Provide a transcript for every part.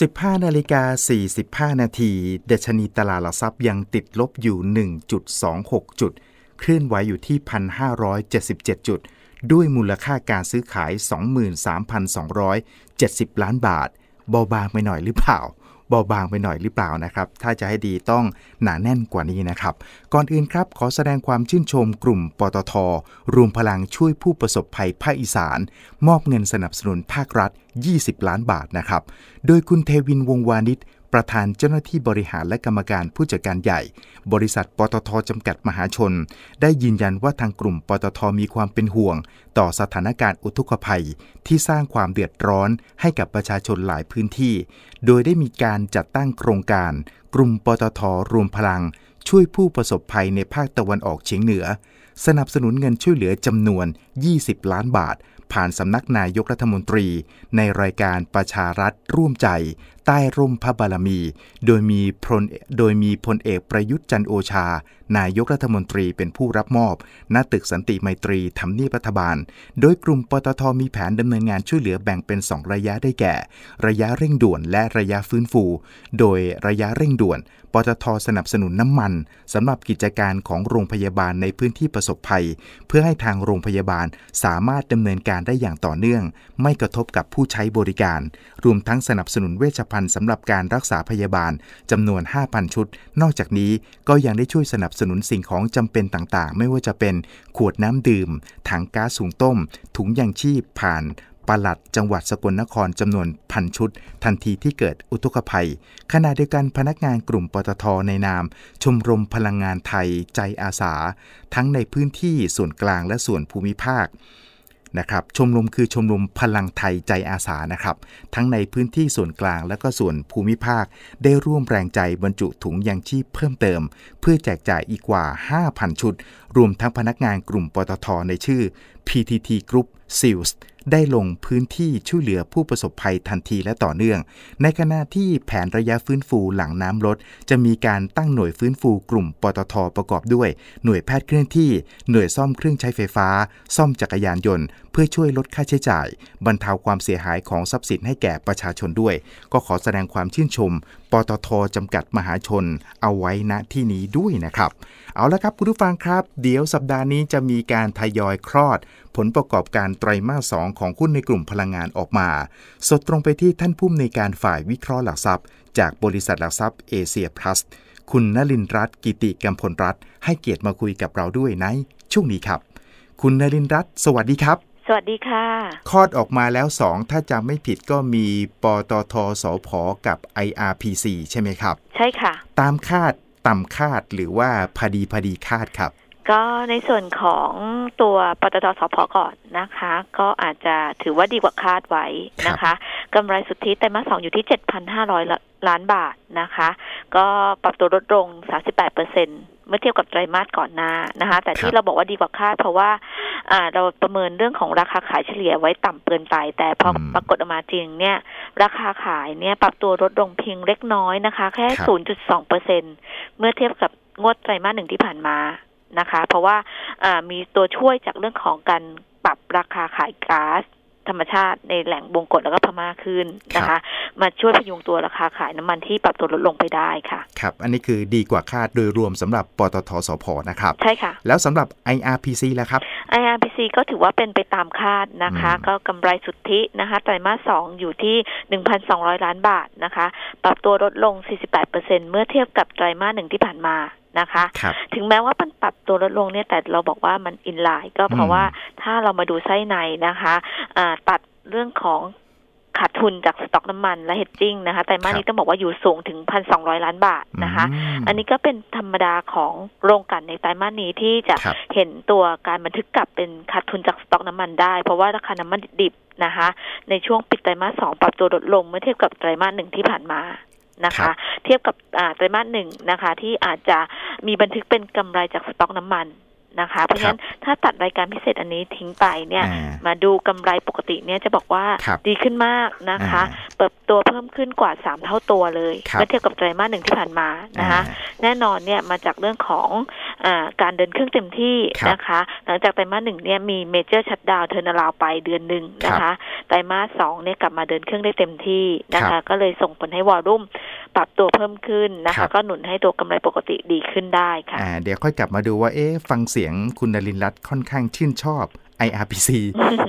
15 นาฬิกา 45 นาทีดัชนีตลาดหลักทรัพย์ยังติดลบอยู่ 1.26 จุด เคลื่อนไหวอยู่ที่ 1,577 จุด ด้วยมูลค่าการซื้อขาย 23,270 ล้านบาทเบาบางไปหน่อยหรือเปล่า เบาบางไปหน่อยหรือเปล่านะครับ ถ้าจะให้ดีต้องหนาแน่นกว่านี้นะครับ ก่อนอื่นครับขอแสดงความชื่นชมกลุ่มปตท รวมพลังช่วยผู้ประสบภัยภาคอีสาน มอบเงินสนับสนุนภาครัฐ 20 ล้านบาทนะครับ โดยคุณเทวินวงวานิช ประธานเจ้าหน้าที่บริหารและกรรมการผู้จัดการใหญ่ บริษัทปตทจำกัดมหาชน ได้ยืนยันว่าทางกลุ่มปตทมีความเป็นห่วง ต่อสถานการณ์อุทกภัย ที่สร้างความเดือดร้อนให้กับประชาชนหลายพื้นที่ โดยได้มีการจัดตั้งโครงการ กลุ่มปตทรวมพลัง ช่วยผู้ประสบภัยในภาคตะวันออกเฉียงเหนือ สนับสนุนเงินช่วยเหลือจำนวน 20 ล้านบาทผ่านสำนักนายกรัฐมนตรี ในรายการประชารัฐร่วมใจใต้ร่มพระบารมี โดยมีพลโดยมีพลเอกประยุทธ์จันโอชา นายกรัฐมนตรีเป็นผู้รับมอบ ณ ตึกสันติไมตรีทำเนียบรัฐบาล โดยกลุ่มปตทมีแผนดำเนินงานช่วยเหลือแบ่งเป็น 2 ระยะได้แก่ ระยะเร่งด่วนและระยะฟื้นฟู โดยระยะเร่งด่วน ปตทสนับสนุนน้ำมันสำหรับกิจการของโรงพยาบาลในพื้นที่ประสบภัย เพื่อให้ทางโรงพยาบาลสามารถดำเนินการได้อย่างต่อเนื่อง ไม่กระทบกับผู้ใช้บริการ รวมทั้งสนับสนุนเวชภัณฑ์สำหรับการรักษาพยาบาลจำนวน 5,000 ชุด นอกจากนี้ก็ยังได้ช่วยสนับสนุนสิ่งของจำเป็นต่างๆ ไม่ว่าจะเป็นขวดน้ำดื่ม ถังก๊าซสูงต้ม ถุงยางชีพผ่านปลัดจังหวัดสกลนครจำนวนพันชุด ทันทีที่เกิดอุทกภัย ขณะเดียวกันพนักงานกลุ่มปตทในนาม ชมรมพลังงานไทยใจอาสา ทั้งในพื้นที่ส่วนกลางและส่วนภูมิภาค นะครับชมรมคือชมรมพลังไทยใจอาสานะครับ ทั้งในพื้นที่ส่วนกลางและก็ส่วนภูมิภาค ได้ร่วมแรงใจบรรจุถุงยางชีพเพิ่มเติม เพื่อแจกจ่ายอีกกว่า 5,000 ชุด รวมทั้งพนักงานกลุ่มปตทในชื่อ PTT Group Sales ได้ลงพื้นที่ช่วยเหลือผู้ประสบภัยทันทีและต่อเนื่อง ในขณะที่แผนระยะฟื้นฟูหลังน้ำลด จะมีการตั้งหน่วยฟื้นฟูกลุ่มปตทประกอบด้วย หน่วยแพทย์เคลื่อนที่ หน่วยซ่อมเครื่องใช้ไฟฟ้า ซ่อมจักรยานยนต์เพื่อช่วยลดค่าใช้จ่าย บรรเทาความเสียหายของทรัพย์สินให้แก่ประชาชนด้วย ก็ขอแสดงความชื่นชม ปตทจำกัดมหาชน เอาไว้ณที่นี้ด้วยนะครับ เอาละครับคุณผู้ฟังครับ เดี๋ยวสัปดาห์นี้จะมีการทยอยคลอด ผลประกอบการไตรมาสสองของหุ้นในกลุ่มพลังงานออกมา สดตรงไปที่ท่านผู้อำนวยการฝ่ายวิเคราะห์หลักทรัพย์ จากบริษัทหลักทรัพย์เอเชียพลัสคุณนลินรัตน์กิติกำพลรัตน์ให้เกียรติมาคุยกับเราด้วยในช่วงนี้ครับ คุณนลินรัตน์สวัสดีครับ สวัสดีค่ะ คลอดออกมาแล้ว2ถ้าจำไม่ผิดก็มีปตทสพกับ IRPC ใช่ไหมครับ ใช่ค่ะ ตามคาดต่ำคาดหรือว่าพอดีพอดีคาดครับ ก็ในส่วนของตัวปตทสพก่อนนะคะ ก็อาจจะถือว่าดีกว่าคาดไว้นะคะกำไรสุทธิไตรมาสสองอยู่ที่ 7,500 ล้านบาทนะคะ ก็ปรับตัวลดลง 38เปอร์เซ็นเมื่อเทียบกับไตรมาสก่อนหน้านะคะ แต่ที่เราบอกว่าดีกว่าคาด เพราะว่าเราประเมินเรื่องของราคาขายเฉลี่ยไว้ต่ำเกินไป แต่พอปรากฏออกมาจริงเนี่ย ราคาขายเนี่ยปรับตัวลดลงเพียงเล็กน้อยนะคะ แค่ 0.2เปอร์เซ็นเมื่อเทียบกับงวดไตรมาสหนึ่งที่ผ่านมานะคะ เพราะว่ามีตัวช่วยจากเรื่องของการปรับราคาขายก๊าซ ธรรมชาติในแหล่งบงกฎแล้วก็พม่าขึ้นนะคะ มาช่วยพยุงตัวราคาขายน้ำมันที่ปรับตัวลดลงไปได้ค่ะ ครับ อันนี้คือดีกว่าคาดโดยรวมสำหรับปตทสพนะครับ ใช่ค่ะ แล้วสำหรับ IRPC แล้วครับ IRPC ก็ถือว่าเป็นไปตามคาดนะคะ ก็กำไรสุทธินะคะไตรมาสสองอยู่ที่ 1,200 ล้านบาทนะคะ ปรับตัวลดลง 48%เมื่อเทียบกับไตรมาสหนึ่งที่ผ่านมา นะคะ ถึงแม้ว่ามันปรับตัวลดลงเนี่ยแต่เราบอกว่ามันอินไลน์ก็เพราะว่าถ้าเรามาดูไส้ในนะคะะตัดเรื่องของขาดทุนจากสต็อกน้ำมันและเฮดจิ้งนะคะแต่มานี้ต้องบอกว่าอยู่สูงถึงพันสองล้านบาทนะคะ อันนี้ก็เป็นธรรมดาของโรงกันในไตรมาสนี้ที่จะเห็นตัวการบันทึกกลับเป็นขาดทุนจากสต็อกน้ำมันได้ เพราะว่าราคาน้ำมันดิบนะคะ ในช่วงปิดไตรมาสสองปรับตัวลดลงเมื่อเทียบกับไตรมาสหนึ่งที่ผ่านมา นะครัคะบเทียบกับอ่าไตรมาสหนึ่งนะคะ ที่อาจจะมีบันทึกเป็นกำไรจากสต็อกน้ำมันนะคะ เพราะฉะนั้นถ้าตัดรายการพิเศษอันนี้ทิ้งไปเนี่ยอ่ามาดูกำไรปกติเนี่ยจะบอกว่าครับดีขึ้นมากนะคะอ่าเติบโตเพิ่มขึ้นกว่า 3 เท่าตัวเลยครับเมื่อเทียบกับไตรมาสหนึ่งที่ผ่านมานะคะอ่าแน่นอนเนี่ยมาจากเรื่องของอา การเดินเครื่องเต็มที่ครับนะคะ หลังจากไตรมาสหนึ่งเนี่ยมีเมเจอร์ชัดดาวเทอร์นาลาวไปเดือนหนึ่งนะคะไตรมาสสองเนี่ยกลับมาเดินเครื่องได้เต็มที่นะครัคะบก็เลยส่งผลให้วอลลุ่มปรับตัวเพิ่มขึ้นนะครัคะบก็หนุนให้ตัวกำไรปกติดีขึ้นได้ค่ะอ่าเดี๋ยวค่อยกลับมาดูว่าเอ๊ะฟังเสียงคุณนรินทร์รัตน์ค่อนข้างชื่นชอบ IRPC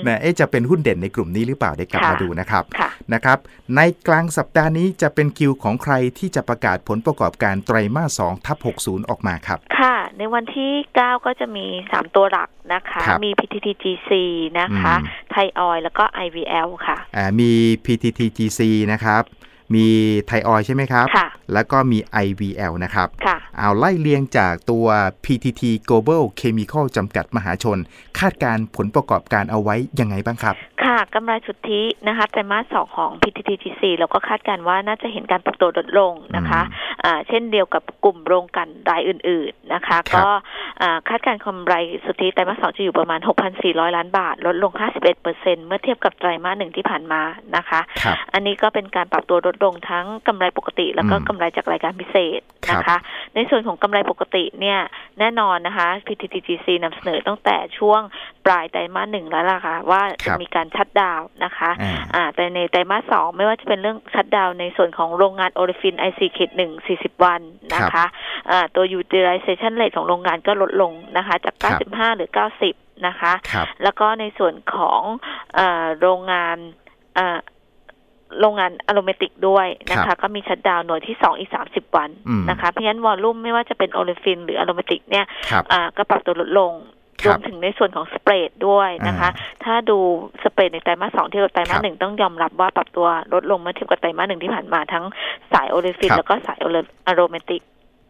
นะเอ๊ะจะเป็นหุ้นเด่นในกลุ่มนี้หรือเปล่าเดี๋ยวกลับค่ะมาดูนะครับค่ะนะครับ ในกลางสัปดาห์นี้จะเป็นคิวของใครที่จะประกาศผลประกอบการไตรมาส2ทับ60 ออกมาครับ ค่ะ ในวันที่ 9 ก็จะมี 3 ตัวหลักนะคะครับมี PTTGC นะคะอืมไทยออยแล้วก็ IVL ค่ะอ่ามี PTTGC นะครับ มีไทยออยใช่ไหมครับค่ะแล้วก็มี IVL นะครับค่ะเอาไล่เลียงจากตัว PTT Global Chemical จำกัดมหาชน คาดการณ์ผลประกอบการเอาไว้ยังไงบ้างครับ ค่ะกำไรสุทธินะคะไตรมาสสองของ PTTGC เราก็คาดการณ์ว่าน่าจะเห็นการปรับตัวลดลงนะคะอ่าเช่นเดียวกับกลุ่มโรงกลันรายอื่น ๆนะคะครับก็อ่าคาดการณ์กำไรสุทธิไตรมาสสองจะอยู่ประมาณ 6,400 ล้านบาท ลดลง 51%เมื่อเทียบกับไตรมาสหนึ่งที่ผ่านมานะคะครับอันนี้ก็เป็นการปรับตัวลดลงทั้งกำไรปกติ แล้วก็อืมกำไรจากรายการพิเศษนะคะ ในส่วนของกำไรปกติเนี่ยแน่นอนนะคะ PTTGC นำเสนอตั้งแต่ช่วงปลายไตรมาสหนึ่งแล้วล่ะค่ะว่าครัจะบมีการชัดดาวน์นะคะอ่าอ่าแต่ในไตรมาสสองไม่ว่าจะเป็นเรื่องชัดดาวน์ในส่วนของโรงงานโอลิฟินไอซีคิดหนึ่งสี่สิบวันนะคะอ่าตัว utilization rate ของโรงงานก็ลดลงนะคะ จากครับ95หรือ90นะคะครับแล้วก็ในส่วนของเออโรงงานเอ่อ โรงงานอะโรเมติกด้วยนะครัคะบก็มีชัดดาวน์หน่วยที่สองอีกสามสิบวันอืมนะคะ เพราะฉะนั้นวอลลุ่มไม่ว่าจะเป็นโอลิฟินหรืออะโรเมติกเนี่ยครับอ่าก็ปรับตัวลดลงครรัวบมถึงในส่วนของสเปรดด้วยนะคะอ่าถ้าดูสเปรดในไตรมาสสองเทียบกับไตรครัมาสบหนึ่งต้องยอมรับว่าปรับตัวลดลงเมื่อเทียบกับไตรมาสหนึ่งที่ผ่านมาทั้งสายโอลิฟินครับแล้วก็สายอะโรเมติก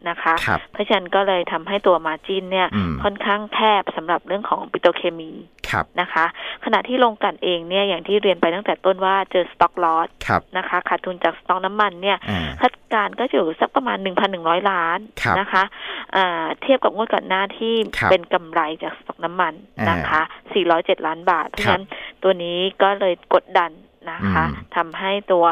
นะคะครับเพราะฉะนั้นก็เลยทำให้ตัวมาจินเนี่ยอืมค่อนข้างแคบสำหรับเรื่องของปิโตรเคมีครับนะคะ ขณะที่โรงกลันเองเนี่ยอย่างที่เรียนไปตั้งแต่ต้นว่าเจอสต็อกลอสครับนะคะขาดทุนจากสต็อกน้ำมันเนี่ยอ่าคาดการณ์ก็จะอยู่สักประมาณ 1,100 ล้านครับนะคะอ่าเทียบกับงวดก่อนหน้าที่ครับเป็นกำไรจากสต็อกน้ำมันนะคะ 407 ล้านบาท เพราะฉะนั้นตัวนี้ก็เลยกดดัน นะคะอืมทำให้ตัว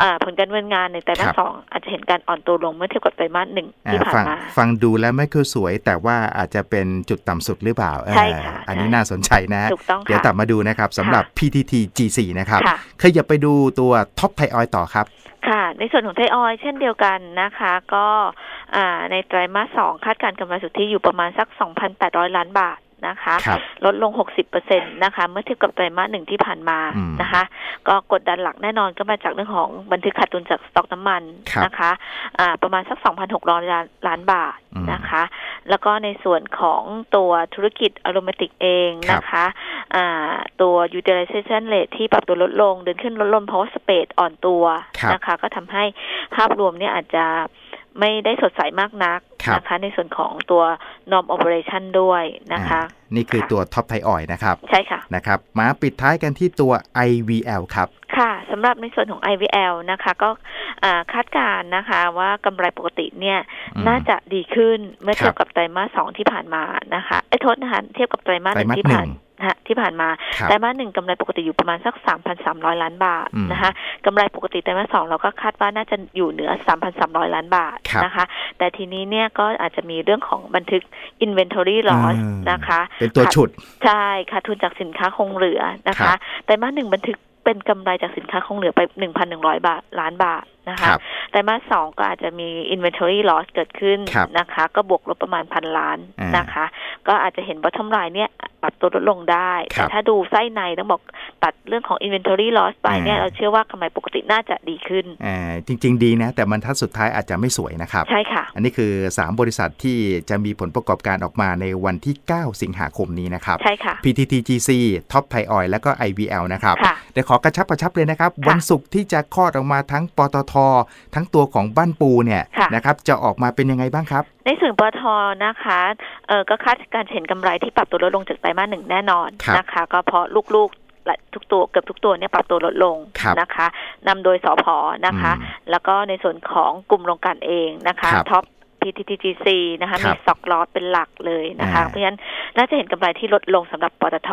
อ่าผลการดำเนินงานในไตรมาคสรับสองอาจจะเห็นการอ่อนตัวลงเมื่อเทียบกับไตรมาสหนึ่งอ่าที่ผ่านฟังมาฟังดูแล้วไม่คือสวย แต่ว่าอาจจะเป็นจุดต่ำสุดหรือเปล่าใช่ค่ะเอออันนี้ใช่น่าสนใจนะถูกต้องเดี๋ยวค่ะกลับมาดูนะครับสำหรับ PTT G4 นะครับค่ะขยับไปดูตัวท็อปไทออยต่อครับค่ะในส่วนของไทยออยล์เช่นเดียวกันนะคะ ก็อ่าในไตรมาสสองคาดการณ์กำไรสุทธิอยู่ประมาณสัก 2,800 ล้านบาท นะคะครับลดลง 60%นะคะ เมื่อเทียบกับไตรมาสหนึ่งที่ผ่านมาอืมนะคะ ก็กดดันหลักแน่นอนก็มาจากเรื่องของบันทึกขาดทุนจากสต็อกน้ำมันครับนะคะอ่าประมาณสัก 2,600 ล้านล้านบาทอืมนะคะ แล้วก็ในส่วนของตัวธุรกิจอโรมาติกเองนะคะอ่าตัว utilization rate ที่ปรับตัวลดลง เดินขึ้นลดลงเพราะว่าสเปดอ่อนตัวครับนะคะ ก็ทำให้ภาพรวมเนี่ยอาจจะ ไม่ได้สดใสมากนักครับนะคะ ในส่วนของตัว norm operation ด้วยนะคะอ่านี่คือตัวท็อปไทออยนะครับ ใช่ค่ะนะครับ มาปิดท้ายกันที่ตัว IVL ครับ ค่ะสำหรับในส่วนของ IVL นะคะ ก็อ่าคาดการณ์นะคะว่ากำไรปกติเนี่ยอืมน่าจะดีขึ้นเมื่อครับเทียบกับไตรมาสสองที่ผ่านมานะคะ เอ้ยโทษนะคะเทียบกับไตรมาสหนึ่งไตรมาสที่ผ่านห นึ่งนะฮะที่ผ่านมาครับไตรมาสหนึ่งกำไรปกติอยู่ประมาณสัก 3,300 ล้านบาทอืมนะคะกำไรปกติไตรมาสสองเราก็คาดว่าน่าจะอยู่เหนือ 3,300 ล้านบาทครับนะคะ แต่ทีนี้เนี่ยก็อาจจะมีเรื่องของบันทึก inventory loss อืมนะคะ เป็นตัวฉุด ใช่ขาดทุนจากสินค้าคงเหลือนะครัคะบไตรมาสหนึ่งบันทึก เป็นกำไรจากสินค้าคงเหลือไป1,100บาทล้านบาทนะคคะรับไตรมาสสองก็อาจจะมี inventory loss เกิดขึ้นครับนะคะ ก็บวกลบประมาณพันล้านอ่านนะคะ ก็อาจจะเห็น bottom line เนี่ยปรับตัวลดลงได้ครัแต่บถ้าดูไส้ในต้องบอกตัดเรื่องของ inventory loss ไปเนี่ยอ่าเราเชื่อว่ากำไรปกติน่าจะดีขึ้นอ่าจริง ๆ ดีนะ แต่มันทัดสุดท้ายอาจจะไม่สวยนะครับ ใช่ค่ะ อันนี้คือ 3 บริษัทที่จะมีผลประกอบการออกมาในวันที่ 9 สิงหาคมนี้นะครับ ใช่ค่ะ PTTGC Top Thai Oil และก็ IVL นะครับค่ะเดี๋ยวขอกระชับกระชับเลยนะครับค่ะวันศุกร์ที่จะคลอดออกมาทั้งปตท ทั้งตัวของบ้านปูเนี่ยค่ะนะครับจะออกมาเป็นยังไงบ้างครับ ในส่วนปตทนะคะเออก็คาดการเห็นกำไรที่ปรับตัวลดลงจากไตรมาสหนึ่งแน่นอนครับนะคะ ก็เพราะลูกๆทุกตัวเกือบทุกตัวเนี่ยปรับตัวลดลงครับนะคะนำโดยสอพอนะคะอืมแล้วก็ในส่วนของกลุ่มโรงกลั่นเองนะคะครับท็อป PTTGC นะคะครัมีบสต็อกลอสเป็นหลักเลยนะคะอ่าเพราะฉะนั้นน่าจะเห็นกำไรที่ลดลงสำหรับปตท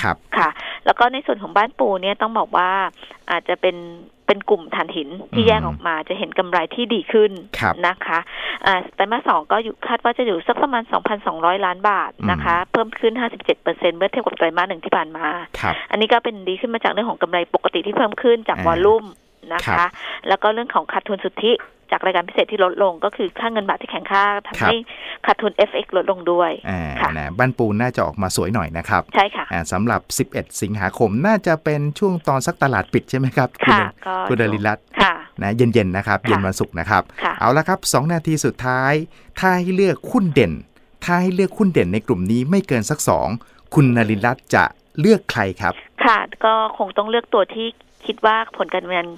ครับค่ะ แล้วก็ในส่วนของบ้านปูเนี่ยต้องบอกว่าอาจจะเป็นเป็นกลุ่มถ่านหินที่อืมแยกออกมาจะเห็นกำไรที่ดีขึ้นครับนะคะอ่าไตรมาสสองก็อยู่คาดว่าจะอยู่สักประมาณ 2,200 ล้านบาทนะคะ เพิ่มขึ้น 57%เมื่อเทียบกับไตรมาสหนึ่งที่ผ่านมาครับอันนี้ก็เป็นดีขึ้นมาจากเรื่องของกำไรปกติที่เพิ่มขึ้นจากอ่าวอลลุ่ม นะครัคะ บ แล้วก็เรื่องของขาดทุนสุทธิจากรายการพิเศษที่ลดลง ก็คือค่าเงินบาทที่แข็งค่าทำให้ขาดทุน FX ลดลงด้วย อ่าค่ะ นะบ้านปูน่าจะออกมาสวยหน่อยนะครับใช่ค่ะ อ่าสำหรับ 11 สิงหาคมน่าจะเป็นช่วงตอนสักตลาดปิดใช่ไหมครับณค่ะก็คุณดลินรัตน์ค่ะ นะเย็นๆนะครับ ค่ะ เย็นวันศุกร์นะครับ ค่ะ เอาละครับ 2 นาทีสุดท้าย ถ้าให้เลือกหุ้นเด่น ถ้าให้เลือกหุ้นเด่นในกลุ่มนี้ไม่เกินสัก 2 คุณนรินทร์รัตน์จะเลือกใครครับ ค่ะก็คงต้องเลือกตัวที่ คิดว่าผลการดำเนิน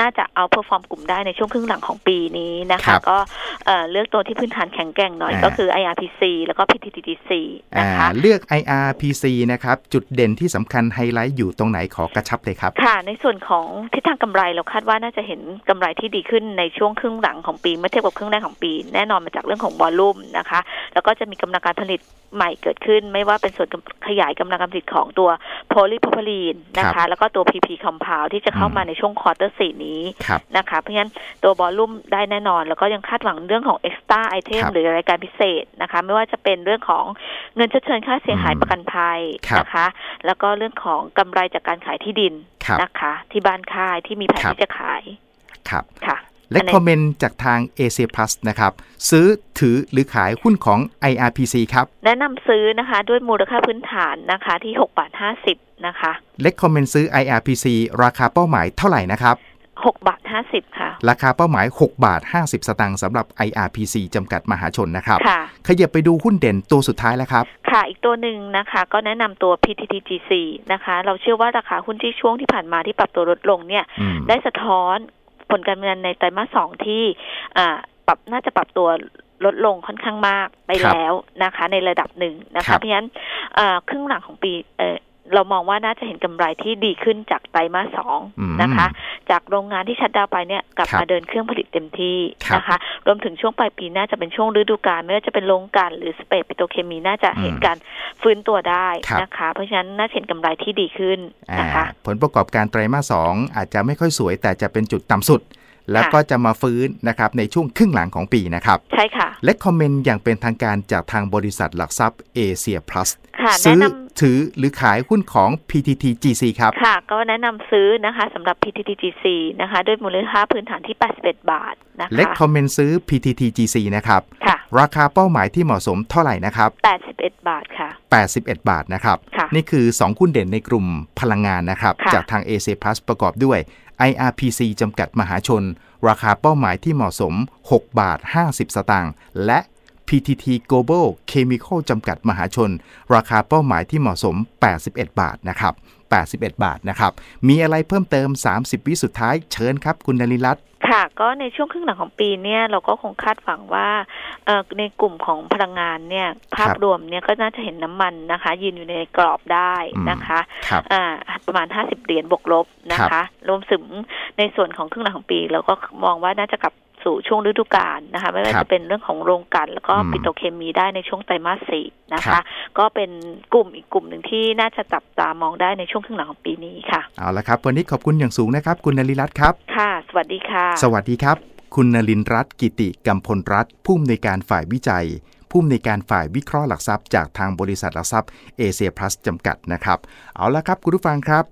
น่าจะเอาเพอร์ฟอร์มกลุ่มได้ในช่วงครึ่งหลังของปีนี้นะครัคะบก็เอ่อเลือกตัวที่พื้นฐานแข็งแกร่งหน่อยอ่าก็คือ IRPC แล้วก็ PTTGC อ่านะคะเลือก IRPC นะครับ จุดเด่นที่สำคัญไฮไลท์อยู่ตรงไหนขอกระชับเลยครับ ค่ะ ในส่วนของทิศทางกำไรเราคาดว่าน่าจะเห็นกำไรที่ดีขึ้นในช่วงครึ่งหลังของปีเมื่อเทียบกับครึ่งแรกของปี แน่นอนมาจากเรื่องของวอลลุ่มนะคะ แล้วก็จะมีกำลังการผลิตใหม่เกิดขึ้น ไม่ว่าเป็นส่วนขยายกำลังการผลิตของตัวโพลีโพรพลีนนะครัคะบแล้วก็ตัว PP compound ที่จะเข้ามาในช่วงควอเตอร์สี่นี้ครับนะคะ เพราะฉะนั้นตัววอลลุ่มได้แน่นอน แล้วก็ยังคาดหวังเรื่องของ extra item ครับหรือรายการพิเศษนะคะ ไม่ว่าจะเป็นเรื่องของเงินชดเชยค่าเสียหายอืมประกันภัยครับนะคะ แล้วก็เรื่องของกำไรจากการขายที่ดินครับนะคะ ที่บ้านค่ายที่มีแผนครับที่จะขายครับค่ะและอันไหนคอมเมนต์จากทาง a c Plus นะครับ ซื้อถือหรือขายหุ้นของ IRPC ครับ แนะนำซื้อนะคะด้วยมูลค่าพื้นฐานนะคะที่6บาท50 นะคะ เล็กคอมเมนต์ซื้อ IRPC ราคาเป้าหมายเท่าไหร่นะครับ 6 บาท 50 ค่ะ ราคาเป้าหมาย 6 บาท 50 สตางค์สำหรับ IRPC จำกัดมหาชนนะครับค่ะขยับไปดูหุ้นเด่นตัวสุดท้ายแล้วครับ ค่ะ อีกตัวหนึ่งนะคะ ก็แนะนำตัว PTTGC นะคะ เราเชื่อว่าราคาหุ้นที่ช่วงที่ผ่านมาที่ปรับตัวลดลงเนี่ยอืมได้สะท้อนผลการดำเนินในไตรมาสสองที่อ่าปรับน่าจะปรับตัวลดลงค่อนข้างมากไปครับแล้วนะคะ ในระดับหนึ่งนะครัคะบเพราะฉะนั้นอ่าครึ่งหลังของปีเออเรามองว่าน่าจะเห็นกำไรที่ดีขึ้นจากไตรมาสสองอืมนะคะ จากโรงงานที่ชัดดาวน์ไปเนี่ยกลับครับมาเดินเครื่องผลิตเต็มที่ครับนะคะ รวมถึงช่วงปลายปีน่าจะเป็นช่วงฤดูกาลไม่ว่าจะเป็นโรงกลั่นหรือสเปรดปิโตรเคมีน่าจะเห็นอืมการฟื้นตัวได้ครับนะคะ เพราะฉะนั้นน่าจะเห็นกำไรที่ดีขึ้นอ่านะคะ ผลประกอบการไตรมาสสองอาจจะไม่ค่อยสวยแต่จะเป็นจุดต่ำสุด แล้วก็จะมาฟื้นนะครับในช่วงครึ่งหลังของปีนะครับ ใช่ค่ะ และคอมเมนต์อย่างเป็นทางการจากทางบริษัทหลักทรัพย์เอเชียพลัสค่ะซื้แนะอนำถือหรือขายหุ้นของ PTTGC ครับ ค่ะ ก็แนะนำซื้อนะคะสำหรับ PTTGC นะคะ ด้วยมูลค่าพื้นฐานที่ 81 บาทนะและคะคอมเมนต์ซื้อ PTTGC นะครับ ค่ะ ราคาเป้าหมายที่เหมาะสมเท่าไหร่นะครับ 81 บาทค่ะ 81 บาทนะครับค่ะนี่คือ 2 หุ้นเด่นในกลุ่มพลังงานนะครับค่ะจากทาง AC Plus ประกอบด้วย IRPC จำกัดมหาชน ราคาเป้าหมายที่เหมาะสม 6 บาท 50 สตางค์ และ PTT Global Chemical จำกัดมหาชน ราคาเป้าหมายที่เหมาะสม 81 บาทนะครับ 81 บาทนะครับ มีอะไรเพิ่มเติม 30 วิสุดท้ายเชิญครับ คุณนริรัตน์ค่ะ ก็ในช่วงครึ่งหลังของปีเนี่ยเราก็คงคาดหวังว่าเอ่อในกลุ่มของพลังงานเนี่ยภาพรวมเนี่ยก็น่าจะเห็นน้ำมันนะคะ ยืนอยู่ในกรอบได้นะคะครับอ่าประมาณ 50 เหรียญบวกลบนะคะ รวมถึงในส่วนของครึ่งหลังของปี เราก็มองว่าน่าจะกลับ สู่ช่วงฤดูกาลนะคะ ไม่ว่าครับจะเป็นเรื่องของโรงกลั่นแล้วก็อืมปิโตรเคมีได้ในช่วงไตรมาสสี่นะครัคะบก็เป็นกลุ่มอีกกลุ่มหนึ่งที่น่าจะจับตามองได้ในช่วงครึ่งหลังของปีนี้ค่ะเอาละครับวันนี้ขอบคุณอย่างสูงนะครับ คุณนริรัตน์ครับค่ะ สวัสดีค่ะ สวัสดีครับ คุณนลินทร์รัตน์กิติกัมพลรัตน์ผู้อำนวยการฝ่ายวิจัยผู้อำนวยการฝ่ายวิเคราะห์หลักทรัพย์จากทางบริษัทหลักทรัพย์เอเชียพลัสจำกัดนะครับ เอาละครับคุณผู้ฟังครับ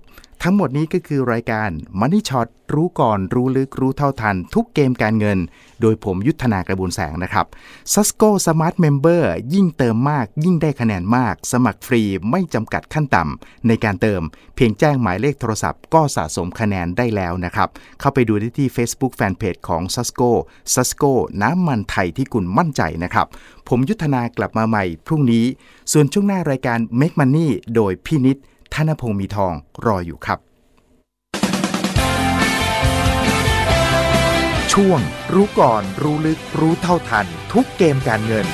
ทั้งหมดนี้ก็คือรายการ Money Shot รู้ก่อนรู้ลึกรู้เท่าทัน ทุกเกมการเงิน โดยผมยุทธนากระบุญแสงนะครับ s a s c o Smart Member ยิ่งเติมมาก ยิ่งได้คะแนนมาก สมัครฟรีไม่จำกัดขั้นต่ำในการเติม เพียงแจ้งหมายเลขโทรศัพท์ก็สะสมคะแนนได้แล้วนะครับ เข้าไปดูได้ที่ Facebook Fanpage ของ s a s c o s a s c o น้ำมันไทยที่คุณมั่นใจนะครับผมยุทธนากลับมาใหม่พรุ่งนี้ ส่วนช่วงหน้ารายการ Make Money โดยพี่นิด ธนพงศ์มีทองรออยู่ครับ ช่วง รู้ก่อนรู้ลึกรู้เท่าทัน ทุกเกมการเงิน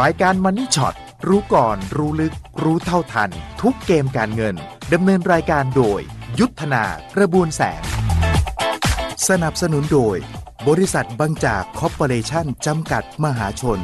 รายการ Money Shot รู้ก่อน รู้ลึก รู้เท่าทัน ทุกเกมการเงิน ดำเนินรายการโดย ยุทธนากระบวนแสง สนับสนุนโดย บริษัทบางจากคอร์ปอเรชันจำกัดมหาชน